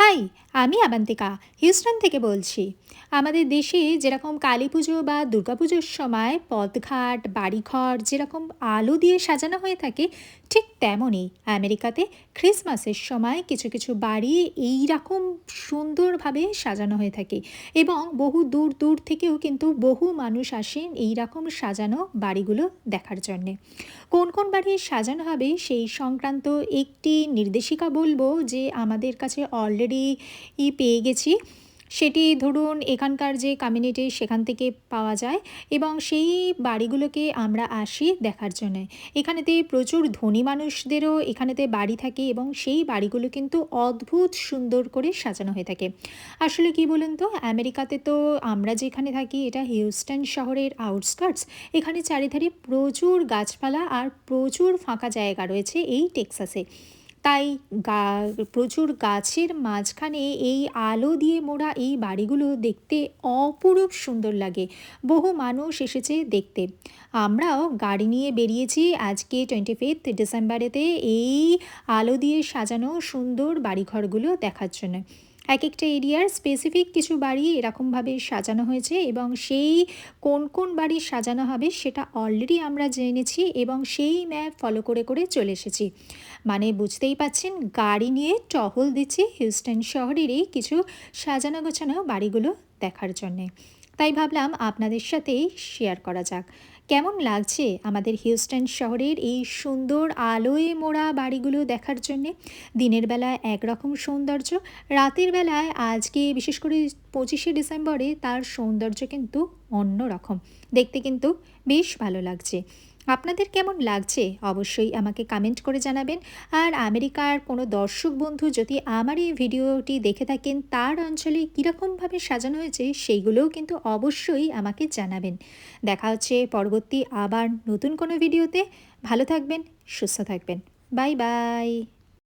High, আমি Abantika, Houston থেকে বলছি। আমাদের দেশে যেরকম কালী পুজো বা দুর্গাপুজোর সময় পথঘাট, বাড়িঘর যেরকম আলো দিয়ে সাজানো হয়ে থাকে ঠিক তেমনই আমেরিকাতে ক্রিসমাসের সময় কিছু কিছু বাড়ি এই রকম সুন্দরভাবে সাজানো হয়ে থাকে এবং বহু দূর দূর থেকেও কিন্তু বহু মানুষ আসেন এই রকম সাজানো বাড়িগুলো দেখার জন্যে। কোন কোন বাড়ি সাজানো হবে সেই সংক্রান্ত একটি নির্দেশিকা বলব যে আমাদের কাছে অলরেডি পেয়ে গেছি। সেটি ধরুন এখানকার যে কমিউনিটি সেখান থেকে পাওয়া যায় এবং সেই বাড়িগুলোকে আমরা আসি দেখার জন্য। এখানেতে প্রচুর ধনী মানুষদেরও এখানেতে বাড়ি থাকে এবং সেই বাড়িগুলো কিন্তু অদ্ভুত সুন্দর করে সাজানো হয়ে থাকে। আসলে কি বলুন তো, আমেরিকাতে তো আমরা যেখানে থাকি, এটা হিউস্টন শহরের আউটস্কার্টস, এখানে চারিধারে প্রচুর গাছপালা আর প্রচুর ফাঁকা জায়গা রয়েছে এই টেক্সাসে। তাই গা, প্রচুর গাছের মাঝখানে এই আলো দিয়ে মোড়া এই বাড়িগুলো দেখতে অপরূপ সুন্দর লাগে। বহু মানুষ এসেছে দেখতে। আমরাও গাড়ি নিয়ে বেরিয়েছি আজকে টোয়েন্টি ফিফথ ডিসেম্বরেতে এই আলো দিয়ে সাজানো সুন্দর বাড়িঘরগুলো দেখার জন্য। এক একটা এরিয়ার স্পেসিফিক কিছু বাড়ি এরকমভাবে সাজানো হয়েছে এবং সেই কোন কোন বাড়ি সাজানো হবে সেটা অলরেডি আমরা জেনেছি এবং সেই ম্যাপ ফলো করে করে চলে এসেছি। মানে বুঝতেই পাচ্ছেন, গাড়ি নিয়ে টহল দিচ্ছে হিউস্টন শহরেরই কিছু সাজানো গোছানো বাড়িগুলো দেখার জন্যে। তাই ভাবলাম আপনাদের সাথেই শেয়ার করা যাক। কেমন লাগছে আমাদের হিউস্টন শহরের এই সুন্দর আলোয় মোড়া বাড়িগুলো দেখার জন্যে? দিনের বেলায় একরকম সৌন্দর্য, রাতের বেলায় আজকে বিশেষ করে পঁচিশে ডিসেম্বরে তার সৌন্দর্য কিন্তু অন্যরকম। দেখতে কিন্তু বেশ ভালো লাগছে। আপনাদের কেমন লাগছে? অবশ্যই আমাকে কমেন্ট করে জানাবেন। আর আমেরিকার কোনো দর্শক বন্ধু যদি আমার এই ভিডিওটি দেখে থাকেন, তার অঞ্চলে কীরকমভাবে সাজানো হয়েছে সেইগুলোও কিন্তু অবশ্যই আমাকে জানাবেন। দেখা হচ্ছে পরবর্তী আবার নতুন কোনো ভিডিওতে। ভালো থাকবেন, সুস্থ থাকবেন। Bye bye.